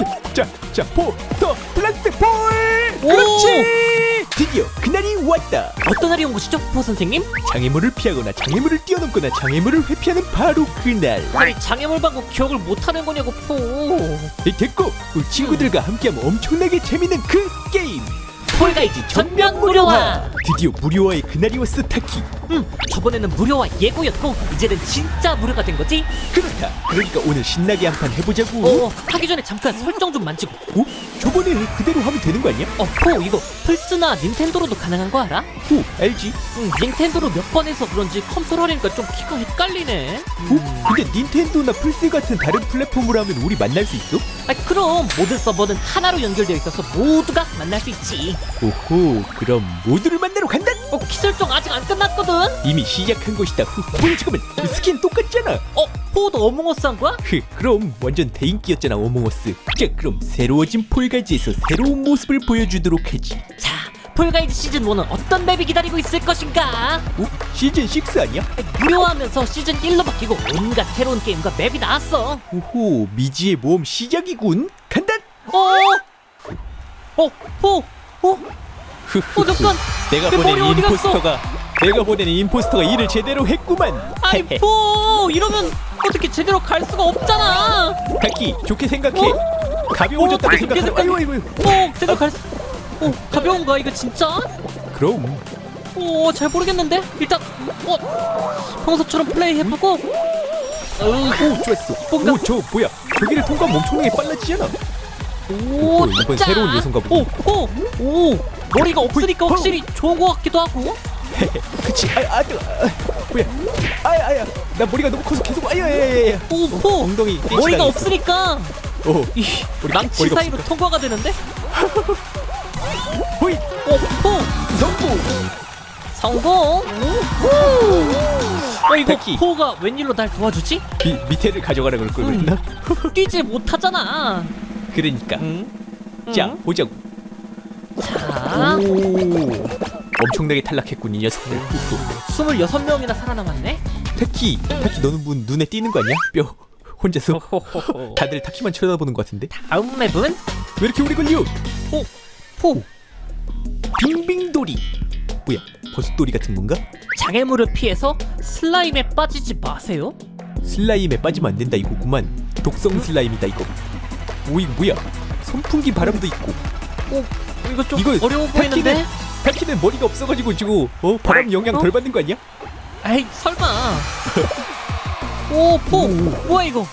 오케이 자자포더 플라스틱 볼 오! 그렇지 드디어 그날이 왔다 어떤 날이 온 것이죠, 포 선생님? 장애물을 피하거나 장애물을 뛰어넘거나 장애물을 회피하는 바로 그날 아니 장애물 방법 기억을 못하는 거냐고 포. 이 됐고 우리 친구들과 함께하면 엄청나게 재밌는 그 게임 폴가이즈 전면 무료화. 드디어 무료화의 그날이 왔어 타키 음, 저번에는 무료화 예고였고 이제는 진짜 무료가 된 거지? 그렇다 그러니까 오늘 신나게 한 판 해보자고 어, 하기 전에 잠깐 설정 좀 만지고. 어? 저번에 그대로 하면 되는 거 아니야? 어, 포 이거 플스나 닌텐도로도 가능한 거 알아? 오 알지 음, 닌텐도로 몇 번 해서 그런지 컨트롤 하니까 좀 키가 헷갈리네. 어? 근데 닌텐도나 플스 같은 다른 플랫폼으로 하면 우리 만날 수 있어? 아, 그럼 모든 서버는 하나로 연결되어 있어서 모두가 만날 수 있지. 오호 그럼 모두를 만나러 간다 어, 키 설정 아직 안 끝났거든. 이미 시작한 것이다 후, 뭐야 잠깐만 스킨 똑같잖아 어, 포도 어몽어스 한 거야? 흐, 그럼 완전 대인기였잖아 어몽어스 자 그럼 새로워진 폴가지에서 새로운 모습을 보여주도록 하지 자, 폴가이드 시즌 1은 어떤 맵이 기다리고 있을 것인가? 오? 시즌 6 아니야? 무료화하면서 시즌 1로 바뀌고 온갖 새로운 게임과 맵이 나왔어. 오호 미지의 모험 시작이군 간다 어, 어, 포, 어. 어, 잠깐. 내가 내 보낸 머리 어디 갔어? 임포스터가 내가 보낸 임포스터가 일을 제대로 했구만 아이 포, 이러면 어떻게 제대로 갈 수가 없잖아. 타키 좋게 생각해 가벼워졌다고 어, 생각하라 좋게 아이고 아이고 어, 제대로 갈 수. 어, 가벼운 거야 이거 진짜? 그럼 오, 잘 모르겠는데. 일단, 어, 평소처럼 플레이 해보고. 어, 오 좋았어 뭔가- 오저 뭐야 저기를 통과하면 엄청나게 빨라지잖아 오, 어, 이번 짜. 새로운 요소인가 보네. 오, 오, 오. 머리가 없으니까 어. 확실히 좋은 것 같기도 하고. 그치 아, 아. 아 뭐야 아야 아야 나 머리가 너무 커서 계속 아야 아야 아야 오, 포. 엉덩이 머리가. 없으니까 어이 망치 사이로 없으니까. 통과가 되는데? 호이 오, 포. 성공 성공. 어, 이거 백희. 포가 웬일로 날 도와주지? 미, 밑에를 가져가라 그럴 걸 음. 그랬나 뛰지 못하잖아. 그러니까 응? 자 응? 보자고 자, 오 엄청나게 탈락했군 이 녀석들 26명이나 살아남았네. 타키 타키 너는 문 눈에 띄는 거 아니야 뼈 혼자서 호호호호. 다들 타키만 쳐다보는 것 같은데 다음 맵은 왜 이렇게 오래 걸려 포. 포. 빙빙돌이 뭐야 버섯돌이 같은 건가 장애물을 피해서 슬라임에 빠지지 마세요. 슬라임에 빠지면 안 된다 이거구만 독성 슬라임이다 이거 오 이거 뭐야 선풍기 바람도 있고 오, 이거 좀 이거 어려워 보이는데? 타키는, 머리가 없어가지고 지고 어 바람 영향 어? 덜 받는 거 아니야? 에이, 설마. 오, 포. 오. 뭐야 이거?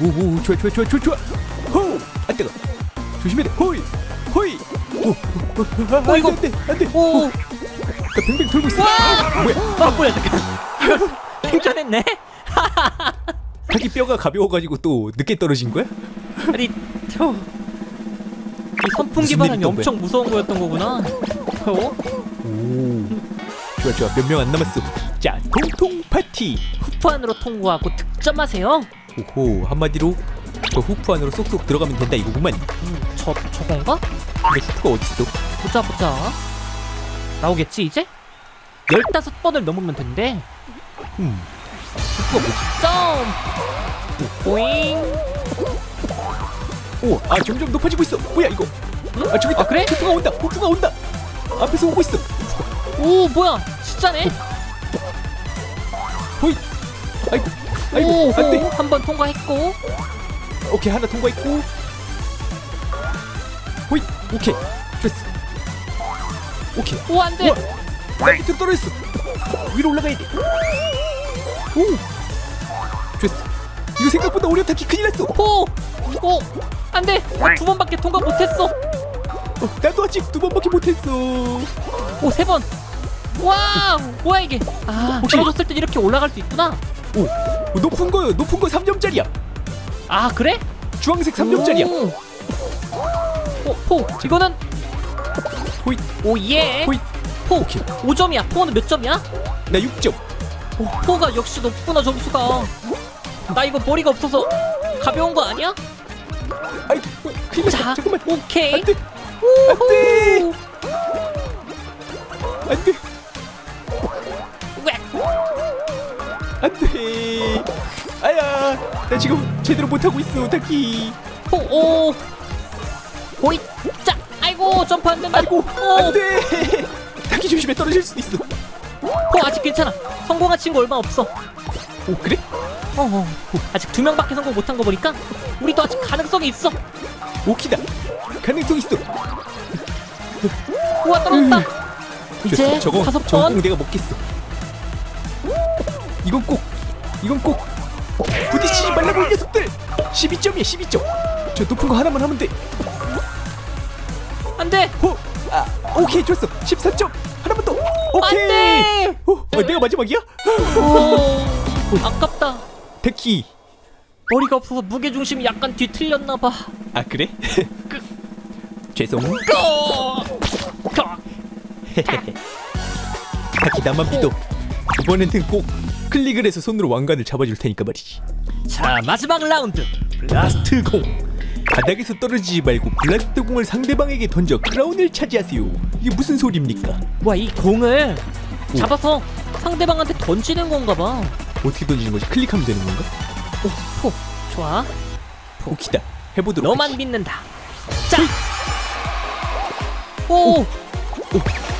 오오오 좋아 좋아 좋아 좋아 좋아 호 안 뜨거 조심해야 돼 호이 호이 오 아, 이거- 안돼 안돼 오. 나 뱅뱅 돌고 있어 와! 아, 뭐야 아, 뭐야 잠깐. 생존했네? 타키 뼈가 가벼워가지고 또 늦게 떨어진 거야? 아니, 저. 이 선풍기 무슨 바람이 일이 있던 엄청 무서운 거였던 거구나. 어? 오 좋아 좋아 몇 명 안 남았어 자 통통 파티 후프 안으로 통과하고 득점하세요. 오호 한마디로 저 후프 안으로 쏙쏙 들어가면 된다 이거구만 음, 저 저건가? 근데 후프가 어딨어? 보자 보자. 나오겠지 이제? 15번을 넘으면 된대. 음 후프가 뭐지? 점프. 보잉. 오 아 점점 높아지고 있어. 뭐야 이거? 아 저기 있다. 아, 그래? 후프가 온다 후프가 온다. 앞에서 오고 있어. 오 뭐야? 진짜네? 호이 아이고 아이고 안돼. 한번 통과했고. 오케이 하나 통과했고. 호이 오케이. 됐어. 오케이. 오 안돼. 우와 나 밑으로 떨어졌어. 위로 올라가야 돼 오. 됐어. 이거 생각보다 오려 타기 큰일 났어. 오! 오! 안돼! 두 번밖에 통과 못했어! 어, 나도 아직 두 번밖에 못했어. 오 세 번! 와 뭐야 이게? 아 혹시- 떨어졌을 때 이렇게 올라갈 수 있구나! 오 어, 높은 거 높은 거 3점짜리야. 아 그래? 주황색 3점짜리야. 오, 포! 이거는 호이 오예! 호이 포! 오케이. 5점이야. 포는 몇 점이야? 나 6점. 오, 포가 역시 높구나 점수가. 나 이거 머리가 없어서 가벼운 거 아니야? 아이 났어 자 잠깐만. 오케이. 안돼. 우후. 안 돼. 왜? 안 돼. 아야 나 지금 제대로 못 하고 있어 타키. 포, 오, 호이 자 아이고 점프 안 된다. 아이고 어, 안돼. 타키 조심해 떨어질 수도 있어. 어 아직 괜찮아. 성공한 친구 얼마 없어. 오 그래? 어, 어. 아직 두 명밖에 성공 못한 거 보니까 우리도 아직 가능성이 있어. 오키다. 가능성 있어. 우와 떨어졌다. 이제 됐어, 저거 다섯 저거 번. 꼭 내가 먹겠어. 이건 꼭 이건 꼭. 부딪히지 말라고 이 녀석들. 12점이야 12점. 저 높은 거 하나만 하면 돼. 안돼. 호! 아 오케이 좋았어. 14점. 하나만 더. 오케이. 안돼. 오, 어, 내가 마지막이야? 오 아깝다 데키 머리가 없어서 무게 중심이 약간 뒤틀렸나 봐 아 그래? 죄송 고! 고! 타키 나만 믿어 이번에는 꼭 클릭을 해서 손으로 왕관을 잡아줄 테니까 말이지 자 마지막 라운드 블라스트 공 바닥에서 떨어지지 말고 블라스트 공을 상대방에게 던져 크라운을 차지하세요 이게 무슨 소리입니까? 와 이 공을 오. 잡아서 상대방한테 던지는 건가 봐 어떻게 던지는 거지? 클릭하면 되는 건가? 오, 포. 좋아. 오키다. 해보도록 너만. 믿는다. 자. 오, 오,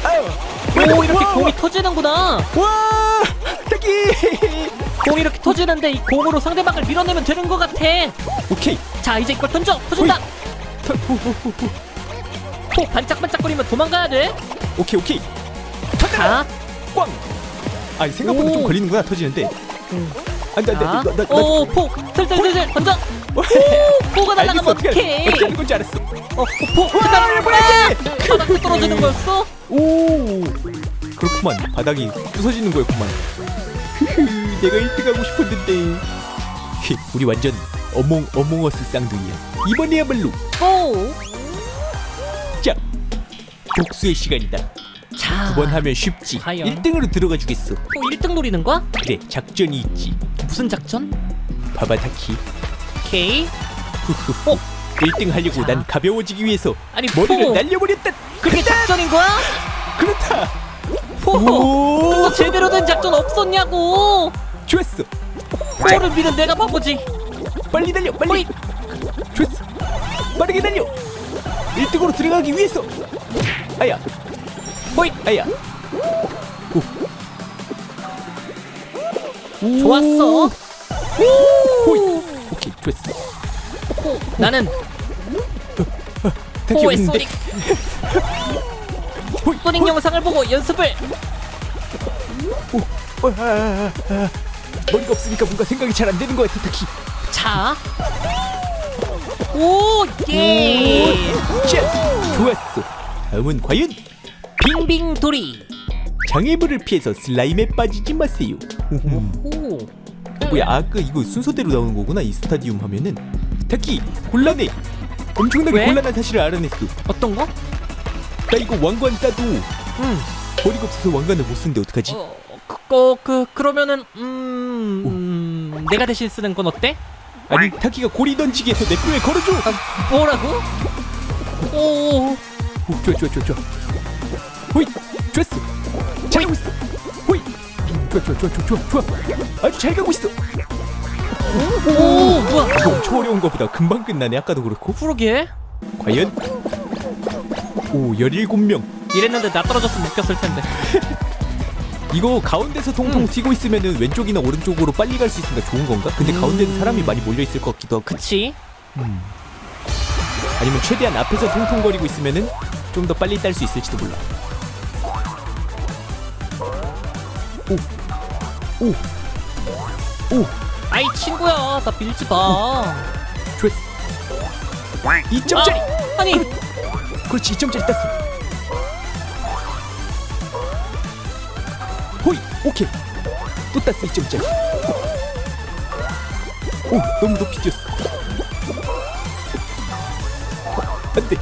아유. 이렇게 와, 공이 터지는구나. 와. 타키 공이 이렇게 터지는데 이 공으로 상대방을 밀어내면 되는 것 같아. 오케이. 자 이제 이걸 던져. 터진다. 타- 호, 호, 호, 호. 포 반짝반짝거리면 도망가야 돼. 오케이 오케이. 자, 꽝! 아 생각보다 오. 좀 걸리는구나 터지는데 안돼 안돼 자, 나나 오, 포, 슬슬슬슬 던져. 오, 포가 날아가면 어떡해? 어떻게 하는 건지 알았어. 어, 포, 잠깐, 뭐야, 아, 바닥에 떨어지는 거였어? 오. 그렇구만. 바닥이 부서지는 거였구만. 내가 1등하고 싶었는데. 히, 우리 완전 어몽 어몽어스 쌍둥이야. 이번에야말로. 오, 자 복수의 시간이다. 자, 두 번 하면 쉽지 과연? 1등으로 들어가 주겠어 또 1등 노리는 거야? 그래 작전이 있지 무슨 작전? 봐봐 타키 오케이. 후후후 1등 하려고 자. 난 가벼워지기 위해서 아니, 머리를 포. 날려버렸다 그게 작전인 거야? 그렇다 포, 오 제대로 된 작전 없었냐고? 좋았어 포를 믿은 내가 바보지. 빨리 달려 빨리 호잇. 좋았어 빠르게 달려 1등으로 들어가기 위해서 아야 호잇 아야. 오. 좋았어. 호잇. 오케이 좋았어. 포, 나는 포의 없는데 소닉, 소닉 영상을 보고 연습을. 어, 아, 아, 아. 머리가 없으니까 뭔가 생각이 잘 안 되는 것 같아 타키 자. 오, 예. 자 좋았어. 다음은 과연 빙빙 돌이. 장애물을 피해서 슬라임에 빠지지 마세요 오. 뭐야 아까 이거 순서대로 나오는 거구나 이 스타디움 하면은 타키 곤란해 엄청나게 왜? 곤란한 사실을 알아냈어 어떤 거? 나 이거 왕관 따도 음. 머리가 없어서 왕관을 못 쓰는데 어떡하지? 어, 그, 어, 그 그러면은 음, 음 내가 대신 쓰는 건 어때? 아니 타키가 고리 던지기 해서 내 뼈에 걸어줘 아, 뭐라고? 오, 오, 좋아 좋아 좋아 좋아 호잇 좋았어 잘 가고 있어 호잇 좋아 좋아 좋아 좋아 좋아 아주 잘 가고 있어 오, 뭐야? 이거 엄청 어려운 거보다 금방 끝나네 아까도 그렇고 그러게. 과연 오 17명 이랬는데 나 떨어졌으면 웃겼을 텐데. 이거 가운데서 통통 음. 튀고 있으면은 왼쪽이나 오른쪽으로 빨리 갈 수 있으니까 좋은 건가? 근데 음. 가운데는 사람이 많이 몰려 있을 것 같기도 하고 그치? 음. 아니면 최대한 앞에서 통통거리고 있으면은 좀 더 빨리 딸 수 있을지도 몰라. 오, 오, 오, 아이 친구야, 나 밀지 마. 좋았어. 2점짜리. 아, 아니, 그렇지, 2점짜리 땄어. 호이, 오케이. 또 땄어, 2점짜리. 오, 너무 높이 뛰었어. 안 돼.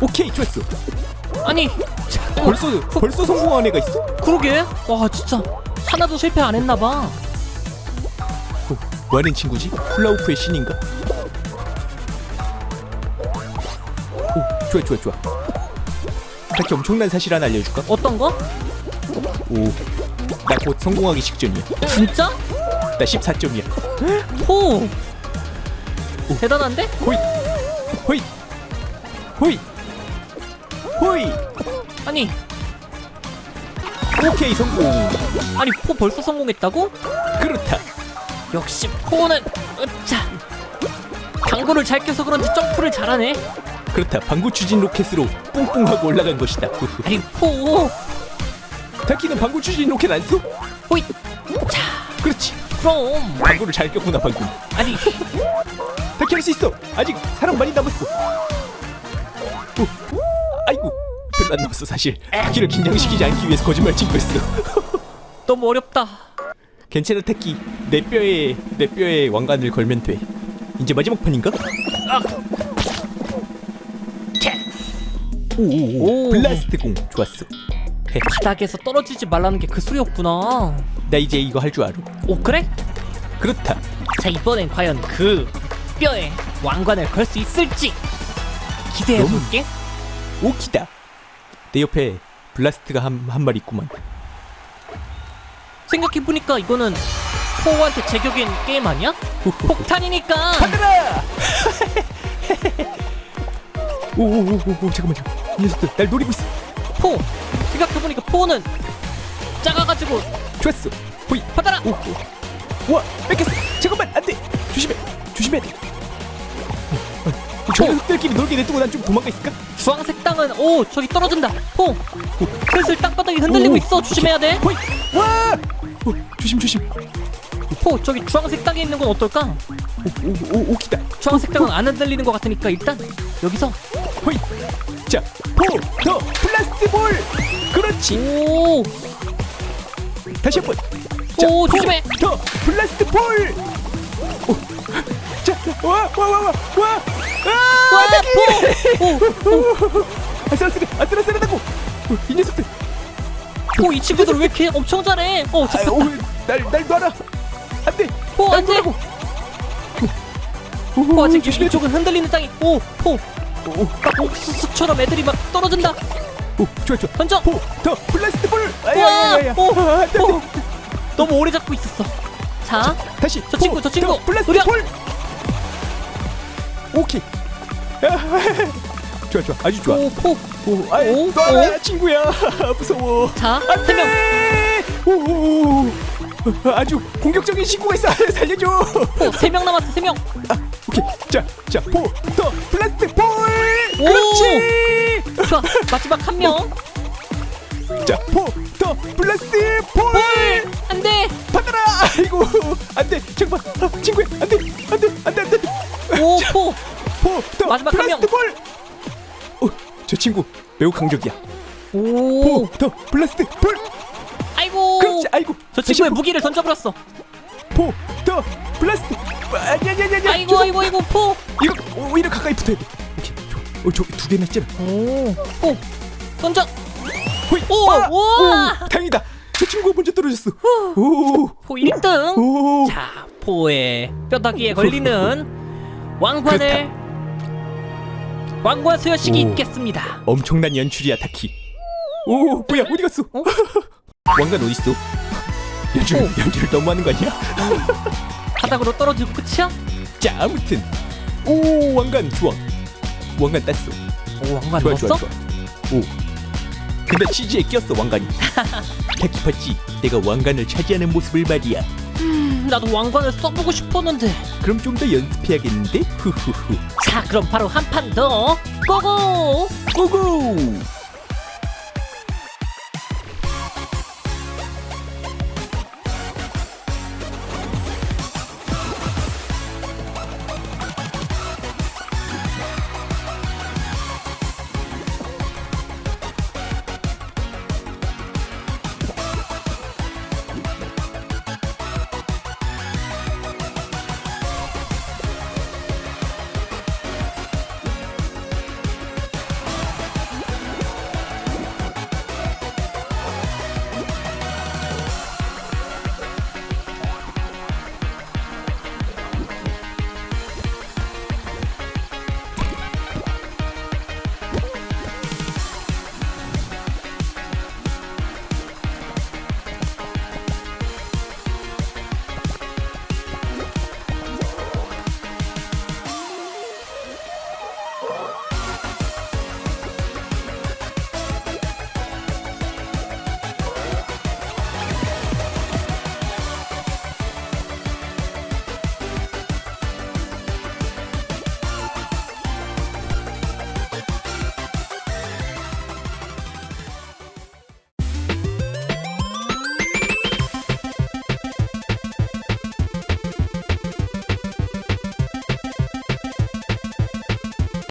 오케이, 좋았어. 아니, 벌써 벌써 성공한 애가 있어? 그러게. 와, 진짜 하나도 실패 안 했나 봐. 어, 뭐하는 친구지? 훌라후프의 신인가? 오, 좋아 좋아 좋아. 딱히 엄청난 사실 하나 알려줄까? 어떤 거? 오, 나 곧 성공하기 직전이야. 진짜? 나 14점이야. 호. 대단한데? 호잇, 호잇. 호이 호이 아니. 오케이 성공. 아니 포 벌써 성공했다고? 그렇다. 역시 포는 으차. 방구를 잘 껴서 그런지 점프를 잘하네. 그렇다. 방구 추진 로켓으로 뿡뿡하고 올라간 것이다. 아니 포. 타키는 방구 추진 로켓 안 써? 호잇. 자 그렇지. 그럼. 방구를 잘 꼈구나 방금 아니. 타키 할 수 있어. 아직 사람 많이 남았어. 오, 아이고 별로 안 남았어. 사실 타키를 긴장시키지 않기 위해서 거짓말 친 거였어. 너무 어렵다. 괜찮아 타키 내 뼈에 내 뼈에 왕관을 걸면 돼. 이제 마지막 판인가? 오오오. 오. 블라스트 공. 좋았어. 헤, 바닥에서 떨어지지 말라는 게 그 소리였구나. 나 이제 이거 할 줄 알아. 오 그래? 그렇다. 자 이번엔 과연 그 뼈에 왕관을 걸 수 있을지 기대해볼게. 오키다 내 옆에 블라스트가 한, 한 마리 있구만. 생각해보니까 이거는 포한테 제격인 게임 아니야? 폭탄이니까! 가라! 오오오오 잠깐만 잠깐만 이 녀석들 날 노리고 있어. 포! 생각해보니까 포는 작아가지고 좋았어. 호이. 받아라! 오, 오. 와 뺏겼어. 잠깐만 안돼. 조심해 조심해야 돼. 어, 어, 저 녀석들끼리 놀게 냅두고 난 좀 도망가 있을까? 주황색 땅은 오 저기 떨어진다. 포 슬슬 땅바닥이 흔들리고 오, 있어. 조심해야 돼. 호이 와! 어, 조심 조심. 포 저기 주황색 땅에 있는 건 어떨까? 오, 오, 오키다. 주황색 땅은 안 흔들리는 것 같으니까 일단 여기서. 호이 자포더 플라스틱 볼. 그렇지. 오. 다시 한번. 오, 조심해. 더 플라스틱 볼. 오, 자, 와, 와, 와, 와, 와, 아, 와, 어떡해. 포! 오, 아슬아슬해, 아슬아슬하다고. 어, 이 녀석들, 포, 이 친구들 왜 이렇게 엄청 잘해? 어, 아. 오, 날, 날 놔라. 안 돼. 포, 날안 돼. 포, 아직 조심해. 이쪽은 흔들리는 땅이. 오, 포, 오, 막 옥수수처럼 애들이 막 떨어진다. 오, 좋아, 좋아. 던져. 포, 더 플라스틱 볼. 아야. 오, 오. 돼. 너무 오래 잡고 있었어. 자, 다시. 저 친구, 포, 저 친구. 더 플라스틱. 볼. 오케이. 아, 좋아, 좋아. 아주 좋아. 오, 포. 오, 아이, 오, 놔라, 친구야. 무서워. 자, 세 명. 오, 아주 공격적인 신고가 있어. 살려줘. 포, 세 명 남았어, 세 명. 아, 오케이. 자, 자, 포, 더, 플라스틱 볼. 오. 그렇지. 좋아, 마지막 한 명. 자, 포, 더, 플라스틱 볼. 볼, 안 돼. 받아라. 아이고, 안 돼. 잠깐만, 아, 친구야, 안 돼. 오, 포. 포, 더, 마지막 한 명. 볼. 어, 저 친구 매우 강적이야. 오, 포, 더, 플라스틱 볼. 아이고. 그렇지. 아이고, 저 다시 친구의 포, 무기를 던져버렸어. 포, 더, 플라스틱. 아니, 아니, 아니, 아니. 아이고, 아이고, 아이고, 포. 이거 오히려 가까이 붙어야 돼. 오케이, 좋아. 어, 저기 두 개나 있잖아. 오, 포. 던져. 호이. 오, 아, 우와. 오, 다행이다. 저 친구가 먼저 떨어졌어. 오, 포 1등. 오. 자, 포의 뼈다귀에 걸리는 왕관을 왕관 수여식이 오. 있겠습니다. 엄청난 연출이야, 타키. 오, 뭐야, 어디 갔어? 어? 왕관 어디 있어? 연출, 오. 연출 너무하는 거 아니야? 바닥으로 떨어지고 끝이야? 자, 아무튼 오, 왕관 좋아. 왕관 땄어. 오, 왕관 좋아, 넣었어? 좋아, 좋아. 오. 근데 치즈에 꼈어 왕관이. 타키 봤지? 내가 왕관을 차지하는 모습을 말이야. 음, 나도 왕관을 써보고 싶었는데. 그럼 좀 더 연습해야겠는데? 후후후. 자, 그럼 바로 한 판 더. 고고! 고고!